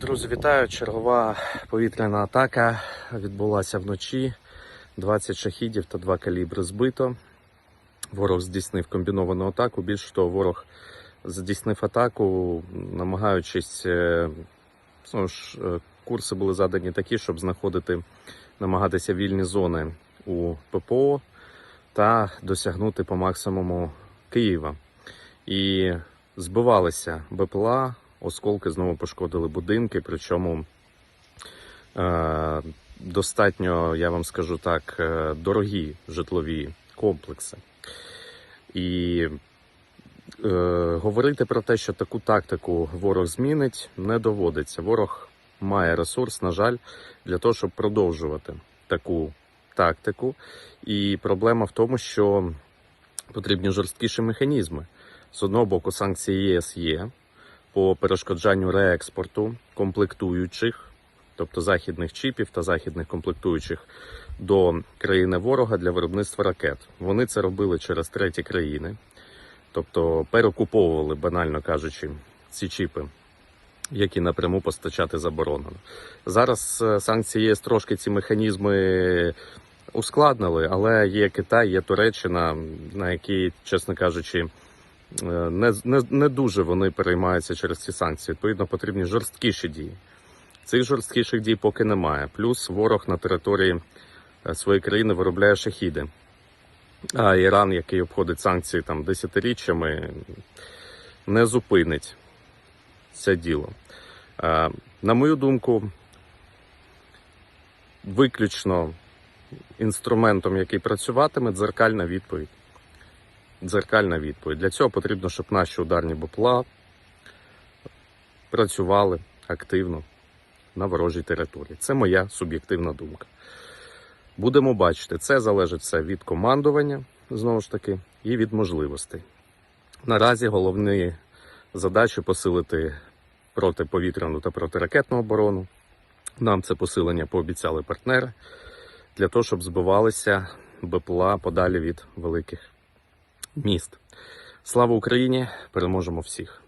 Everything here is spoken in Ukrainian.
Друзі, вітаю! Чергова повітряна атака відбулася вночі. 20 шахідів та 2 калібри збито. Ворог здійснив комбіновану атаку. Більше того, ворог здійснив атаку, намагаючись, е, ну, ж, е, курси були задані такі, щоб знаходити, намагатися вільні зони у ППО та досягнути по максимуму Києва. І збивалися БПЛА, осколки знову пошкодили будинки, причому е, достатньо, я вам скажу так, е, дорогі житлові комплекси. І е, говорити про те, що таку тактику ворог змінить, не доводиться. Ворог має ресурс, на жаль, для того, щоб продовжувати таку тактику. І проблема в тому, що потрібні жорсткіші механізми. З одного боку, санкції ЄС є по перешкоджанню реекспорту комплектуючих, тобто західних чіпів та західних комплектуючих до країни ворога для виробництва ракет. Вони це робили через треті країни, тобто перекуповували, банально кажучи, ці чіпи. Які напряму постачати заборонено. Зараз е, санкції ЄС трошки ці механізми ускладнили, але є Китай, є Туреччина, на які, чесно кажучи, не, не, не дуже вони переймаються через ці санкції. Відповідно, потрібні жорсткіші дії. Цих жорсткіших дій поки немає. Плюс ворог на території е, своєї країни виробляє шахіди. А Іран, який обходить санкції там десятиріччями, не зупинить це діло. Е, На мою думку, виключно інструментом, який працюватиме, дзеркальна відповідь. Дзеркальна відповідь. Для цього потрібно, щоб наші ударні БПЛА працювали активно на ворожій території. Це моя суб'єктивна думка. Будемо бачити, це залежить все від командування, знову ж таки, і від можливостей. Наразі головні задачі посилити протиповітряну та протиракетну оборону. Нам це посилення пообіцяли партнери для того, щоб збивалися БПЛА подалі від великих міст. Слава Україні! Переможемо всіх!